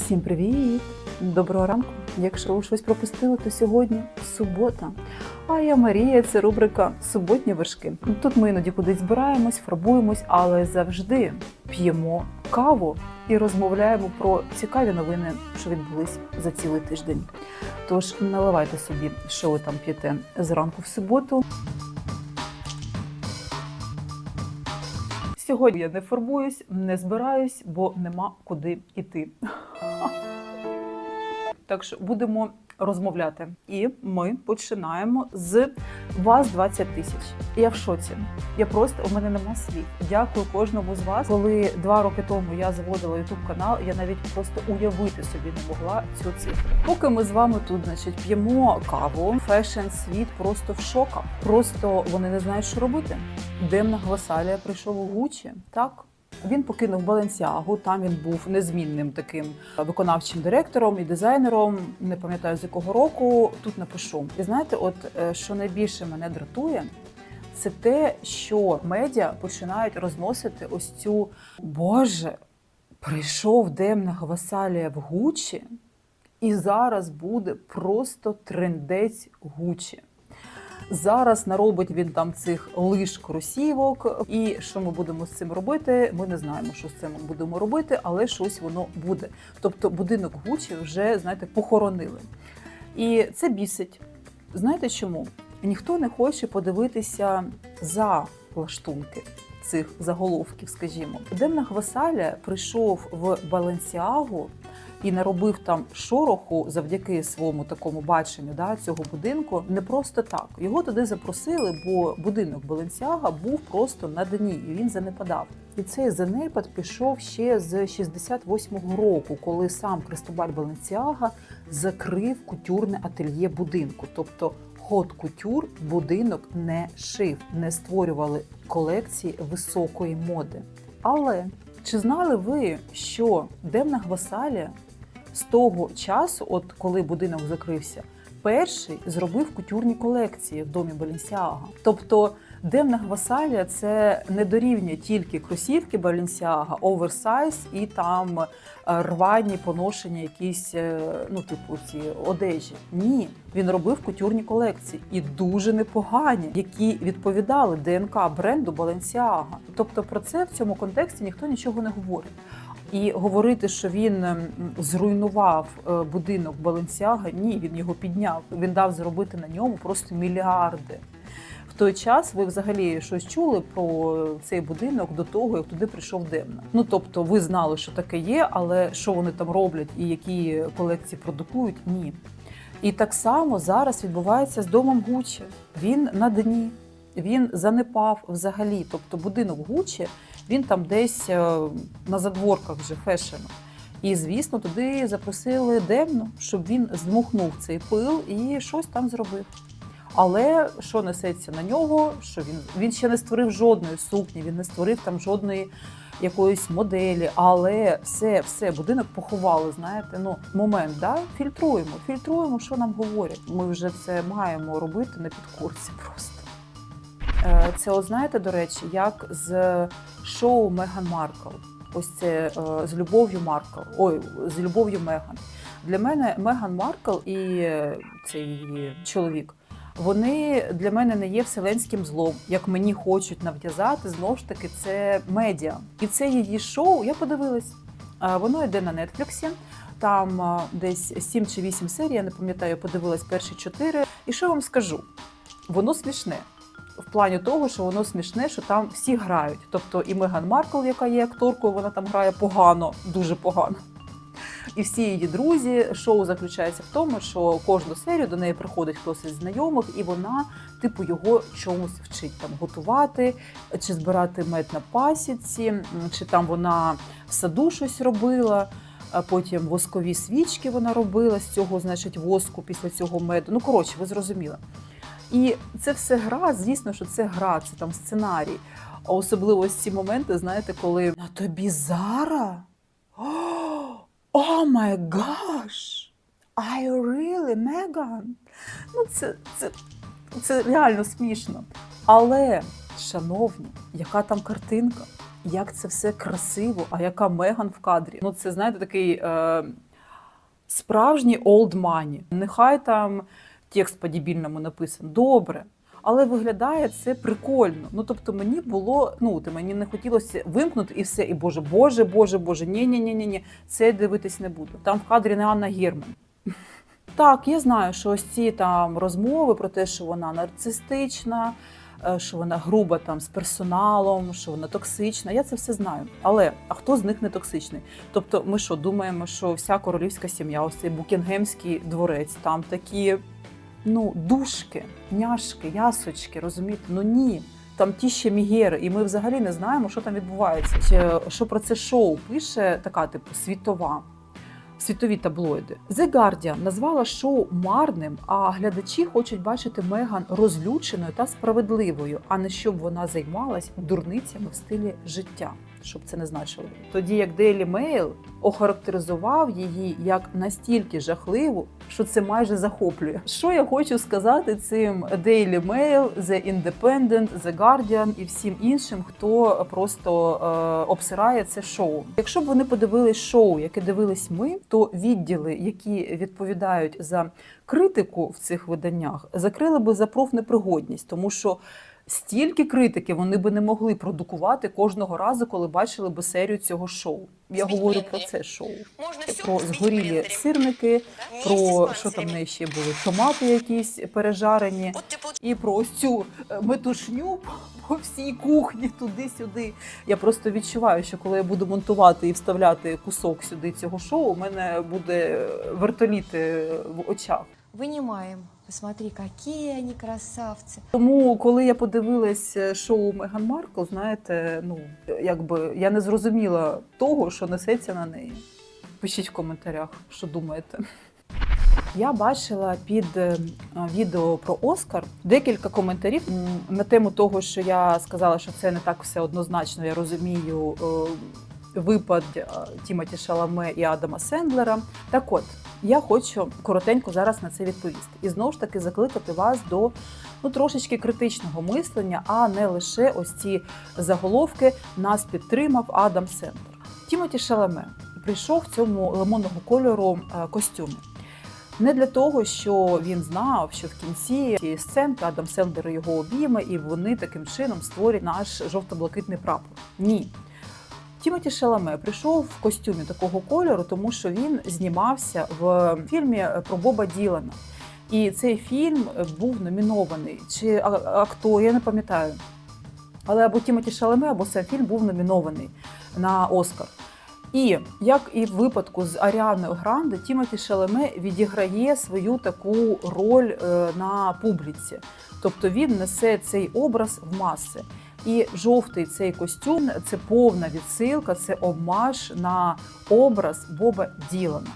Всім привіт! Доброго ранку! Якщо ви щось пропустили, то сьогодні субота. А я Марія, це рубрика Суботні вершки. Тут ми іноді кудись збираємось, фарбуємось, але завжди п'ємо каву і розмовляємо про цікаві новини, що відбулись за цілий тиждень. Тож наливайте собі, що ви там п'єте зранку в суботу. Сьогодні я не фарбуюсь, не збираюсь, бо нема куди йти. Так що будемо розмовляти. І ми починаємо з вас 20 тисяч. Я в шоці. Я просто у мене нема слів. Дякую кожному з вас. Коли два роки тому я заводила youtube канал, я навіть просто уявити собі не могла цю цифру. Поки ми з вами тут, значить, п'ємо каву, фешн світ просто в шоках. Просто вони не знають, що робити. Демна Гвасалія прийшов у Гучі, так. Він покинув Баленсіагу. Там він був незмінним таким виконавчим директором і дизайнером. Не пам'ятаю з якого року. Тут напишу. І знаєте, от е, що найбільше мене дратує, це те, що медіа починають розносити ось цю Боже, прийшов Демна Гвасалія в Гучі, і зараз буде просто трендець Гучі. Зараз наробить він там цих лиш кросівок, і що ми будемо з цим робити? Ми не знаємо, що з цим будемо робити, але щось воно буде. Тобто будинок Гучі вже знаєте похоронили. І це бісить. Знаєте чому? Ніхто не хоче подивитися за лаштунки цих заголовків, скажімо. Демна Гвасаля прийшов в Баленсіагу і наробив там шороху завдяки своєму такому баченню да, цього будинку. Не просто так. Його туди запросили, бо будинок Баленсіага був просто на дні, і він занепадав. І цей занепад пішов ще з 68-го року, коли сам Кристобаль Баленсіага закрив кутюрне ательє будинку. Тобто хот кутюр будинок не шив, не створювали колекції високої моди. Але чи знали ви, що Демна Гвасалія з того часу, от коли будинок закрився, перший зробив кутюрні колекції в домі Баленсіага? Тобто Демна Гвасалія це не дорівнює тільки кросівки Баленсіага, оверсайз і там е, рвані поношення якісь, е, ну типу ці одежі. Ні, він робив кутюрні колекції і дуже непогані, які відповідали ДНК бренду Баленсіага. Тобто про це в цьому контексті ніхто нічого не говорить. І говорити, що він ем, зруйнував е, будинок Баленсіага, ні, він його підняв. Він дав зробити на ньому просто мільярди. В той час ви взагалі щось чули про цей будинок до того, як туди прийшов Демна. Ну тобто, ви знали, що таке є, але що вони там роблять і які колекції продукують, ні. І так само зараз відбувається з домом Гучі. Він на дні, він занепав взагалі. Тобто будинок Гучі, він там десь е, на задворках вже фешену. І, звісно, туди запросили Демну, щоб він здмухнув цей пил і щось там зробив. Але що несеться на нього? Що він він ще не створив жодної сукні, він не створив там жодної якоїсь моделі, але все, все, будинок поховали. Знаєте, ну момент, да? фільтруємо, фільтруємо, що нам говорять. Ми вже це маємо робити на підкорці просто. Е, Це, знаєте, до речі, як з шоу Меган Маркл. Ось це е, з любов'ю Маркл. Ой, з любов'ю Меган. Для мене Меган Маркл і цей чоловік. Вони для мене не є вселенським злом, як мені хочуть нав'язати. Знову ж таки, це медіа. І це її шоу. Я подивилась. Е, Воно йде на нетфліксі. Там десь 7 чи 8 серій, я не пам'ятаю, подивилась перші 4. І що вам скажу? Воно смішне. В плані того, що воно смішне, що там всі грають. Тобто і Меган Маркл, яка є акторкою, вона там грає погано, дуже погано. І всі її друзі. Шоу заключається в тому, що кожну серію до неї приходить хтось із знайомих, і вона, типу, його чомусь вчить там готувати, чи збирати мед на пасіці, чи там вона в саду щось робила. Потім воскові свічки вона робила з цього, значить, воску після цього меду. Ну, коротше, ви зрозуміли. І це все гра, звісно, що це гра, це там сценарій. А особливо ось ці моменти, знаєте, коли на тобі Зара? О май гаш! Are really, Megan? Ну, це, це, це реально смішно. Але, шановні, яка там картинка? Як це все красиво, а яка Меган в кадрі? Ну, це знаєте, такий е, Справжній old money. Нехай там текст по-дебільному написаний. Добре. Але виглядає це прикольно. Ну тобто мені було, ну ти мені не хотілося вимкнути і все. І боже, боже, боже, боже, ні, ні, ні, ні, ні, це дивитись не буду. Там в кадрі не Анна Герман. Так, я знаю, що ось ці там розмови про те, що вона нарцистична, е, що вона груба там з персоналом, що вона токсична. Я це все знаю. Але а хто з них не токсичний? Тобто, ми що думаємо, що вся королівська сім'я, ось цей Букінгемський дворець, там такі ну душки, няшки, ясочки, розумієте? Ну ні. Там ті ще мігери, і ми взагалі не знаємо, що там відбувається. Чи що про це шоу пише така, типу, світова світові таблоїди. The Guardian назвала шоу марним, а глядачі хочуть бачити Меган розлюченою та справедливою, а не щоб вона займалась дурницями в стилі життя. Щоб це не значило. Тоді як Daily Mail охарактеризував її як настільки жахливу, що це майже захоплює. Що я хочу сказати цим Daily Mail, The Independent, The Guardian і всім іншим, хто просто е, обсирає це шоу. Якщо б вони подивились шоу, яке дивились ми, то відділи, які відповідають за критику в цих виданнях, закрили би за профнепригодність, тому що. Стільки критики вони би не могли продукувати кожного разу, коли бачили би серію цього шоу. Я говорю про це шоу. Про згорілі сирники, про що там в неї ще були томати, якісь пережарені, і про ось цю е, метушню по всій кухні туди-сюди. Я просто відчуваю, що коли я буду монтувати і вставляти кусок сюди цього шоу, у мене буде вертоліти в очах. Вынимаем. Посмотри, какие они красавцы. Тому, коли я подивилась шоу Меган Маркл, знаєте, ну якби я не зрозуміла того, що несеться на неї. Пишіть в коментарях, що думаєте. Я бачила під е, відео про Оскар декілька коментарів на тему того, що я сказала, що це не так все однозначно. Я розумію е, випад е, Тімоті Шаламе і Адама Сендлера. Так от, я хочу коротенько зараз на це відповісти. І знову ж таки закликати вас до ну, трошечки критичного мислення, а не лише ось ці заголовки нас підтримав Адам Сендлер. Тімоті Шаламе прийшов в цьому лимонного кольору е, костюмі. Не для того, що він знав, що в кінці цієї сценки Адам Сендлер його обійме, і вони таким чином створять наш жовто-блакитний прапор. Ні. Тімоті Шаламе прийшов в костюмі такого кольору, тому що він знімався в фільмі про Боба Ділана. І цей фільм був номінований. Чи хто, я не пам'ятаю. Але або Тімоті Шаламе, або сам фільм був номінований на Оскар. І як і в випадку з Аріаною Гранде, Тімоті Шалеме відіграє свою таку роль е, на публіці. Тобто він несе цей образ в маси. І жовтий цей костюм це повна відсилка, це обмаж на образ Боба Ділана.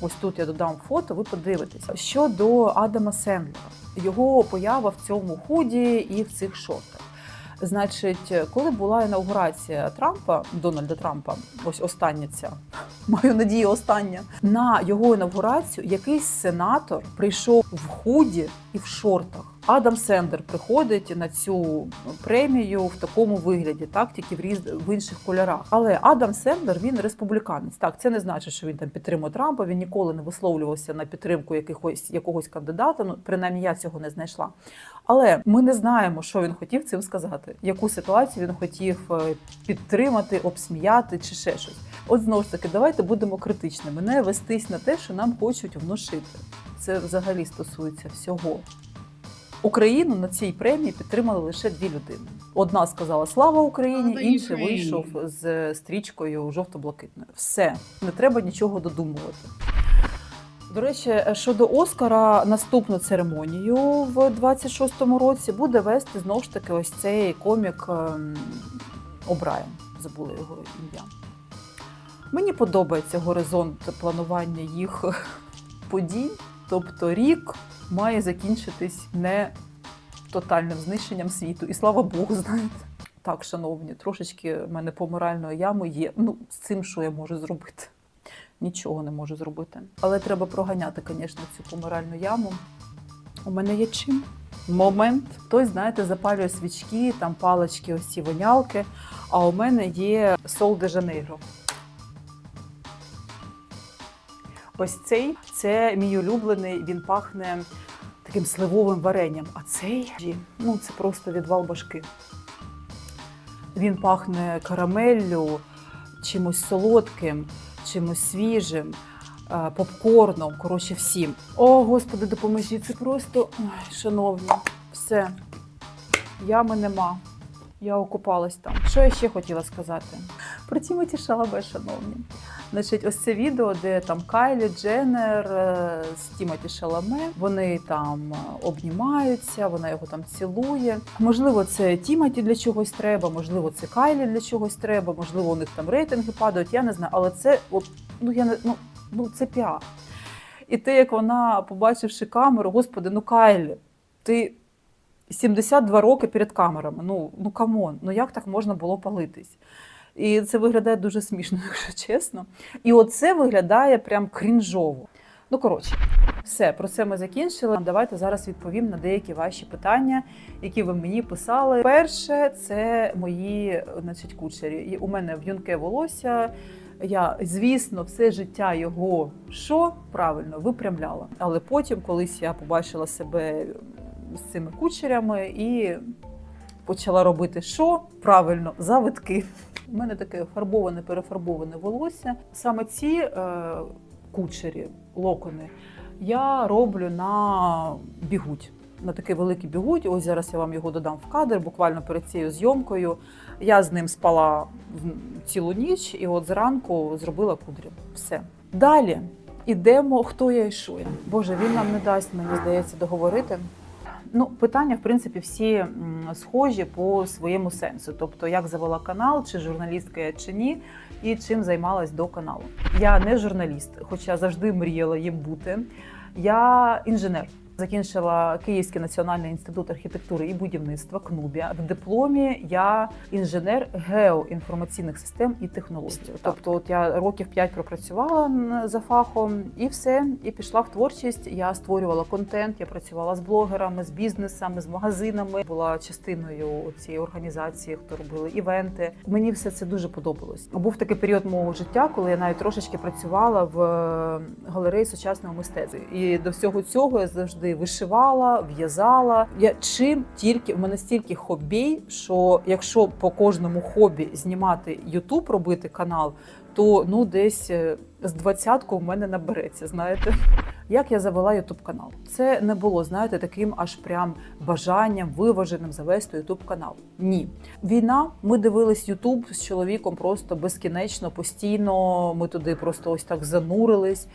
Ось тут я додам фото, ви подивитеся. Щодо Адама Сендлера, його поява в цьому худі і в цих шортах. Значить, коли була інаугурація Трампа, Дональда Трампа, ось остання ця, маю надію, остання, на його інаугурацію якийсь сенатор прийшов в худі і в шортах. Адам Сендер приходить на цю премію в такому вигляді, так тільки в різ в інших кольорах. Але Адам Сендер він республіканець. Так, це не значить, що він там підтримує Трампа. Він ніколи не висловлювався на підтримку якихось якогось кандидата. Ну принаймні я цього не знайшла. Але ми не знаємо, що він хотів цим сказати, яку ситуацію він хотів е, підтримати, обсміяти чи ще щось. От знову ж таки, давайте будемо критичними, не вестись на те, що нам хочуть внушити. Це взагалі стосується всього. Україну на цій премії підтримали лише дві людини. Одна сказала Слава Україні, Слава інший Україні! вийшов з стрічкою жовто-блакитною. Все, не треба нічого додумувати. До речі, щодо Оскара, наступну церемонію в 26-му році буде вести знову ж таки ось цей комік ем, О'Брайен. Забула його ім'я. Мені подобається горизонт планування їх подій. Тобто рік має закінчитись не тотальним знищенням світу. І слава Богу, знаєте. Так, шановні, трошечки в мене помиральної ями є. Ну, з цим що я можу зробити? Нічого не можу зробити. Але треба проганяти, звісно, цю помиральну яму. У мене є чим. Момент. Хтось, знаєте, запалює свічки, там палички, ось ці вонялки. А у мене є сол де Жанейро. Ось цей це мій улюблений. Він пахне таким сливовим варенням. А цей ну це просто відвал башки. Він пахне карамеллю, чимось солодким, чимось свіжим, е, попкорном. Коротше, всім. О, господи, допоможіть. Це просто ой, шановні, все. Ями нема. Я окупалась там. Що я ще хотіла сказати? Про Тімоті Шалабе, шановні. Значить, ось це відео, де там Кайлі Дженнер е, з Тімоті Шаламе. Вони там е, обнімаються, вона його там цілує. Можливо, це Тімоті для чогось треба, можливо, це Кайлі для чогось треба, можливо, у них там рейтинги падають. Я не знаю, але це ну я не ну, ну це піар. І те, як вона, побачивши камеру, господи, ну Кайлі, ти 72 роки перед камерами. Ну, ну камон, ну як так можна було палитись? І це виглядає дуже смішно, якщо чесно. І оце виглядає прям крінжово. Ну, коротше, все, про це ми закінчили. Давайте зараз відповім на деякі ваші питання, які ви мені писали. Перше, це мої значить, кучері. І у мене в'юнке волосся. Я, звісно, все життя його що правильно випрямляла. Але потім, колись я побачила себе з цими кучерями і почала робити що правильно завитки. У мене таке фарбоване, перефарбоване волосся. Саме ці е, кучері, локони, я роблю на бігуть. На такий великий бігуть. Ось зараз я вам його додам в кадр, буквально перед цією зйомкою. Я з ним спала цілу ніч, і от зранку зробила кудрі. Все. Далі ідемо, хто я і що я. Боже, він нам не дасть, мені здається, договорити. Ну, питання, в принципі, всі схожі по своєму сенсу. Тобто, як завела канал, чи журналістка я, чи ні, і чим займалась до каналу. Я не журналіст, хоча завжди мріяла їм бути. Я інженер. Закінчила Київський національний інститут архітектури і будівництва КНУБІА. В дипломі я інженер геоінформаційних систем і технологій. Тобто, от я років 5 пропрацювала за фахом, і все, і пішла в творчість. Я створювала контент, я працювала з блогерами, з бізнесами, з магазинами. Була частиною цієї організації, хто робили івенти. Мені все це дуже подобалось. Був такий період мого життя, коли я навіть трошечки працювала в е, галереї сучасного мистецтва. І до всього цього я завжди вишивала, в'язала. Я чим тільки в мене стільки хобі, що якщо по кожному хобі знімати Ютуб, робити канал, то ну десь е, з двадцятку в мене набереться. Знаєте, як я завела Ютуб канал? Це не було, знаєте, таким аж прям бажанням виваженим завести Ютуб канал. Ні, війна. Ми дивились Ютуб з чоловіком просто безкінечно, постійно. Ми туди просто ось так занурились.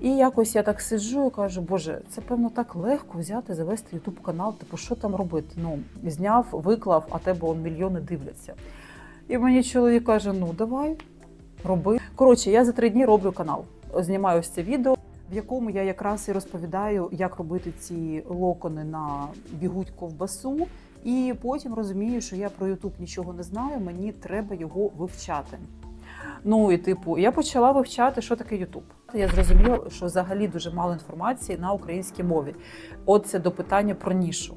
І якось я так сиджу і кажу, боже, це певно так легко взяти, завести Ютуб канал. Типу, що там робити? Ну, зняв, виклав, а тебе он мільйони дивляться. І мені чоловік каже: ну давай, роби. Коротше, я за три дні роблю канал. Знімаю ось це відео, в якому я якраз і розповідаю, як робити ці локони на бігуть ковбасу. І потім розумію, що я про Ютуб нічого не знаю, мені треба його вивчати. Ну і типу, я почала вивчати, що таке Ютуб. Я зрозуміла, що взагалі дуже мало інформації на українській мові. От це до питання про нішу.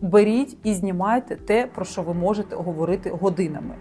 Беріть і знімайте те, про що ви можете говорити годинами.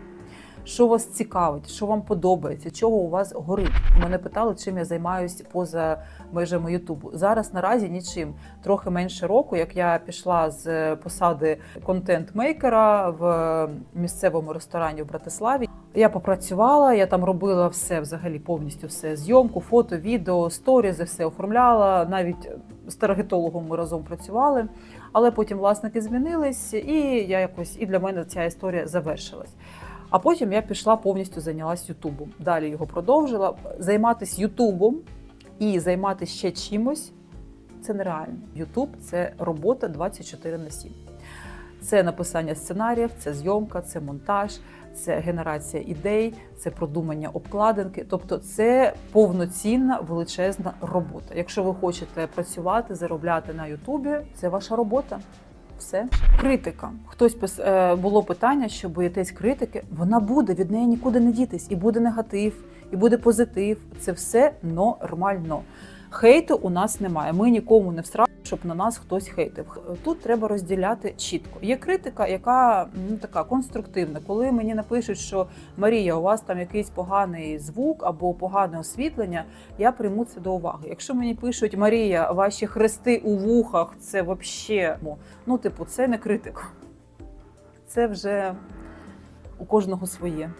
Що вас цікавить, що вам подобається, чого у вас горить. Мене питали, чим я займаюся поза межами Ютубу. Зараз наразі нічим. Трохи менше року, як я пішла з посади контент-мейкера в місцевому ресторані в Братиславі. Я попрацювала, я там робила все взагалі повністю все: зйомку, фото, відео, сторізи, все оформляла. Навіть з таргетологом ми разом працювали. Але потім власники змінились, і я якось і для мене ця історія завершилась. А потім я пішла повністю зайнялась Ютубом. Далі його продовжила. Займатися Ютубом і займатися ще чимось це нереально. Ютуб це робота 24 на 7. Це написання сценаріїв, це зйомка, це монтаж, це генерація ідей, це продумання обкладинки. Тобто, це повноцінна величезна робота. Якщо ви хочете працювати, заробляти на Ютубі, це ваша робота. Все критика. Хтось пис... е, було питання, що боїтесь критики. Вона буде від неї нікуди не дітись, і буде негатив, і буде позитив. Це все нормально. Хейту у нас немає. Ми нікому не всрали, щоб на нас хтось хейтив. Тут треба розділяти чітко. Є критика, яка ну така конструктивна. Коли мені напишуть, що Марія, у вас там якийсь поганий звук або погане освітлення, я прийму це до уваги. Якщо мені пишуть Марія, ваші хрести у вухах, це вообще ну, типу, це не критика. Це вже у кожного своє.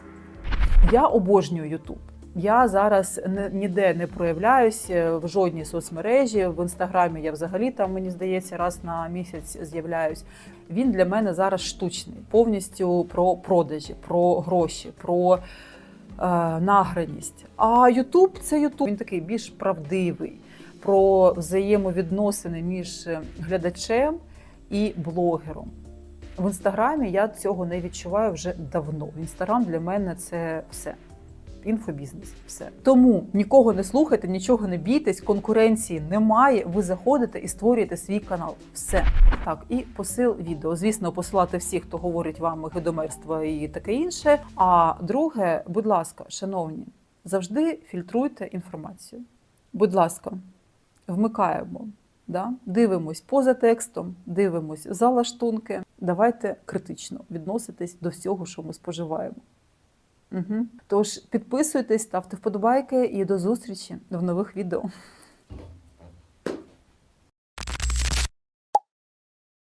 Я обожнюю Ютуб. Я зараз ніде не проявляюся в жодній соцмережі. В інстаграмі я взагалі там, мені здається, раз на місяць з'являюсь. Він для мене зараз штучний, повністю про продажі, про гроші, про е, награність. А Ютуб це Ютуб. Він такий більш правдивий, про взаємовідносини між глядачем і блогером. В інстаграмі я цього не відчуваю вже давно. Інстаграм для мене це все. Інфобізнес, все тому нікого не слухайте, нічого не бійтесь, конкуренції немає. Ви заходите і створюєте свій канал. Все так, і посил відео. Звісно, посилати всіх, хто говорить вам гидомерство і таке інше. А друге, будь ласка, шановні, завжди фільтруйте інформацію. Будь ласка, вмикаємо. Да? Дивимось поза текстом, дивимось за лаштунки. Давайте критично відноситись до всього, що ми споживаємо. Угу. Тож підписуйтесь, ставте вподобайки і до зустрічі в нових відео.